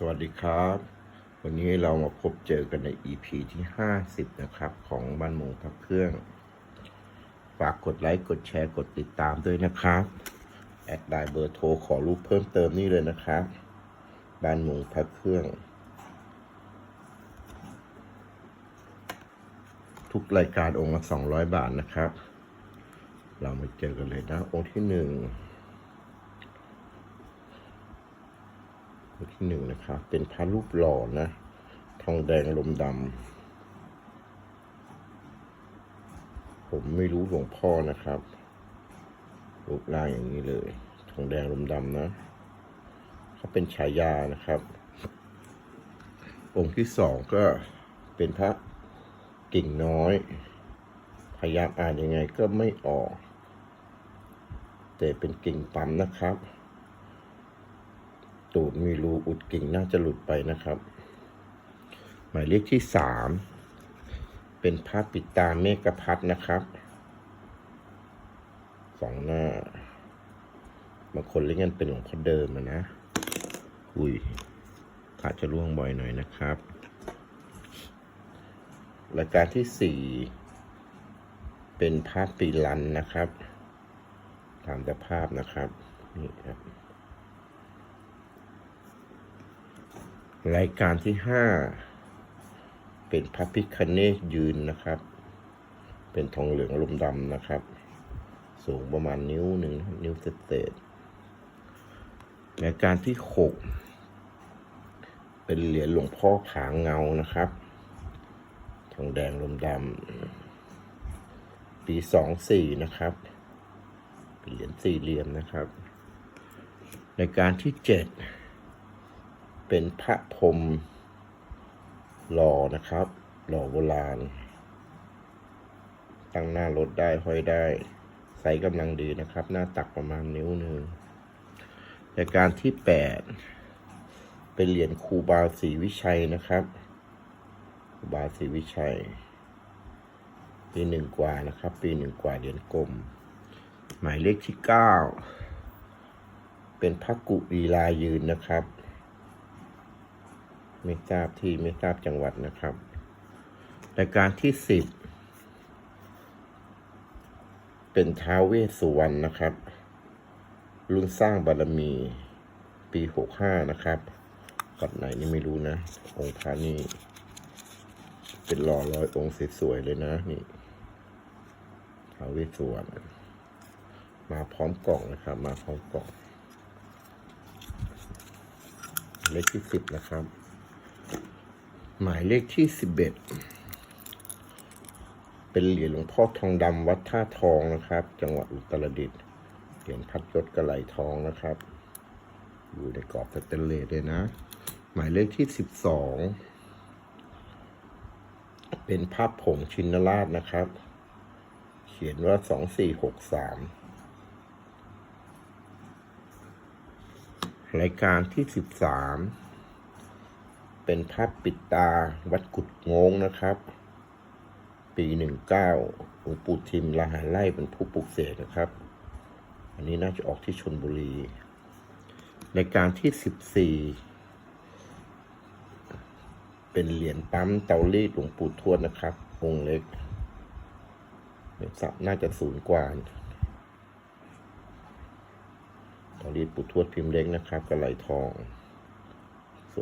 สวัสดีครับ วันนี้เรามาพบเจอกันใน EP ที่ 50 นะครับ ของบ้านมงพักเครื่อง ฝากกดไลค์ กดแชร์ กดติดตามด้วยนะครับ แอดไลน์เบอร์โทรขอรูปเพิ่มเติมนี่เลยนะครับ บ้านมงพักเครื่อง ทุกรายการองค์ละ200 บาทนะครับ เรามาเจอกันเลยนะ องค์ที่ 1 ที่หนึ่งนะครับ เป็นพระรูปหล่อนะ ทองแดงลมดำ ผมไม่รู้หลวงพ่อนะครับ รูปร่างอย่างนี้เลย ทองแดงลมดำนะ เขาเป็นฉายานะครับ องค์ที่สองก็เป็นพระกิ่งน้อย พยายามอ่านยังไงก็ไม่ออก แต่เป็นกิ่งปั๊มนะครับ ตูดมีรูอุดกิ่งน่าจะหลุดไปนะครับ หมายเลขที่สามเป็นพระปิดตาเมฆพัฒนะครับสองหน้าบางคนเรียกกันเป็นหลวงพ่อเดิมนะ อุ้ยพระจะร่วงบ่อยหน่อยนะครับ รายการที่สี่เป็นภาพปีลันนะครับ ตามแต่ภาพนะครับ นี่ครับ รายการที่ห้าเป็นพระพิคเนตยืนนะครับ เป็นทองเหลืองลมดำนะครับ สูงประมาณนิ้วหนึ่งนิ้วเศษๆรายการที่หกเป็นเหรียญหลวงพ่อผางเงานะครับ ทองแดงลมดำปีสองสี่นะครับเป็นเหรียญสี่เหลี่ยมนะครับ รายการที่เจ็ด เป็นพระพรมหล่อนะครับ หล่อโบราณ ตั้งหน้ารถได้ห้อยได้ไซส์กำลังดีนะครับ หน้าตักประมาณนิ้วหนึ่งรายการที่แปดเป็นเหรียญครูบาศรีวิชัยนะครับครูบาศรีวิชัย ปีหนึ่งกว่านะครับ ปีหนึ่งกว่าเหรียญกลม หมายเลขที่เก้าเป็นพระกุลีลายืนนะครับ ไม่ทราบที่ไม่ทราบจังหวัดนะครับรายการที่สิบเป็นท้าวเวสสุวรรณนะครับ รุ่นสร้างบารมีปีหกห้านะครับกัดไหนนี่ไม่รู้นะ องค์พระนี่ เป็นหล่อร้อยองค์สวยๆเลยนะนี่ท้าวเวสสุวรรณมาพร้อมกล่องนะครับ มาพร้อมกล่องเลขที่สิบนะครับ หมายเลขที่สิบเอ็ดเป็นเหรียญหลวงพ่อทองดำวัดท่าทองนะครับ จังหวัดอุตรดิตถ์เหรียญพัดยศกระไหลทองนะครับ อยู่ในกรอบสแตนเลสเลยนะ หมายเลขที่สิบสองเป็นภาพผงชินราชนะครับ เขียนว่าสองสี่หกสามรายการที่สิบสาม เป็นภาพปิดตาวัดกุดงงนะครับ ปีหนึ่งเก้าหลวงปู่ทิมลาหาไล่เป็นผู้ปลุกเสกนะครับ อันนี้น่าจะออกที่ชนบุรีรายการที่สิบสี่เป็นเหรียญปั๊มเตารีดหลวงปู่ทวดนะครับองค์เล็กน่าจะศูนย์กว่าตอนนี้ปุทวดพิมพ์เล็กนะครับกระไหลทอง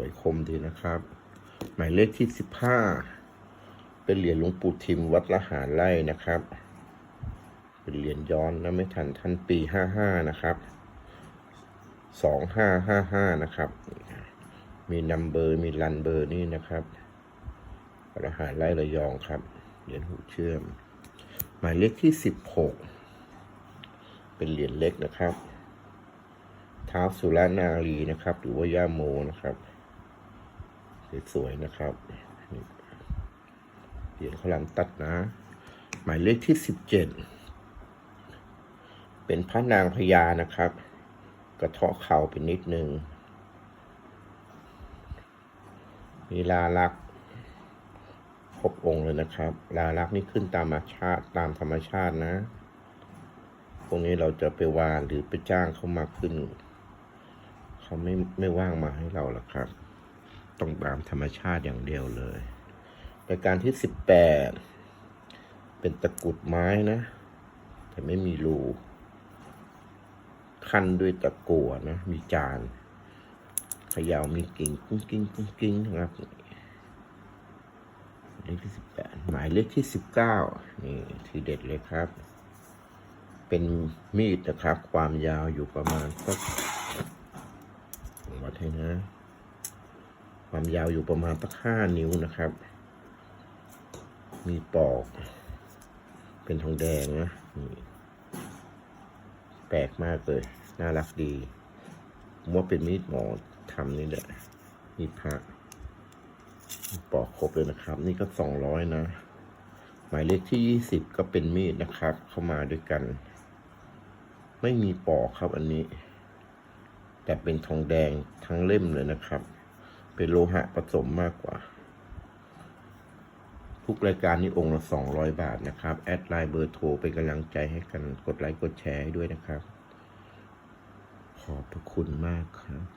วยคมดีนะครับ หมายเลขที่สิบห้าเป็นเหรียญหลวงปู่ทิมวัดละหารไร่นะครับ เป็นเหรียญย้อนนะไม่ทันท่านปีห้าห้านะครับสองห้าห้าห้านะครับ มีนัมเบอร์มีรันเบอร์นี่นะครับละหารไร่ระยองครับ เหรียญหูเชื่อม หมายเลขที่สิบหกเป็นเหรียญเล็กนะครับท้าวสุรนารีนะครับ หรือว่าย่าโมนะครับ สวยๆนะครับเหรียญข้าหลามตัดนะ หมายเลขที่สิบเจ็ดเป็นพระนางพญานะครับ กระเทาะเข่าเป็นนิดนึงมีลาลักครบองค์เลยนะครับ ลาลักนี่ขึ้นตามธรรมชาติตามธรรมชาตินะพวกนี้เราจะไปวานหรือไปจ้างเขามาขึ้น เขาไม่ไม่ว่างมาให้เราหรอกครับ ต้องตามธรรมชาติอย่างเดียวเลยรายการที่สิบแปดเป็นตะกรุดไม้นะ แต่ไม่มีรูขั้นด้วยตะกั่วนะ มีจานเขยาวมีกิ่งกุ้งกิ้งกุ้งกิ้งนะครับเลขที่สิบแปดหมายเลขที่สิบเก้านี่ทีเด็ดเลยครับ เป็นมีดนะครับ ความยาวอยู่ประมาณสักวัดให้นะ ความยาวอยู่ประมาณสักห้านิ้วนะครับ มีปอก เป็นทองแดงนะนี่แปลกมากเลย น่ารักดีผมว่าเป็นมีดหมอทำนี่แหละมีดพระปอกครบเลยนะครับ นี่ก็สองร้อยนะ หมายเลขที่ยี่สิบก็เป็นมีดนะครับ เข้ามาด้วยกัน ไม่มีปอกครับอันนี้ แต่เป็นทองแดงทั้งเล่มเลยนะครับ เป็นโลหะผสมมากกว่า ทุกรายการนี้องค์ละสองร้อยบาทนะครับ แอดไลน์เบอร์โทรเป็นกำลังใจให้กันกดไลค์กดแชร์ให้ด้วยนะครับ ขอบพระคุณมากครับ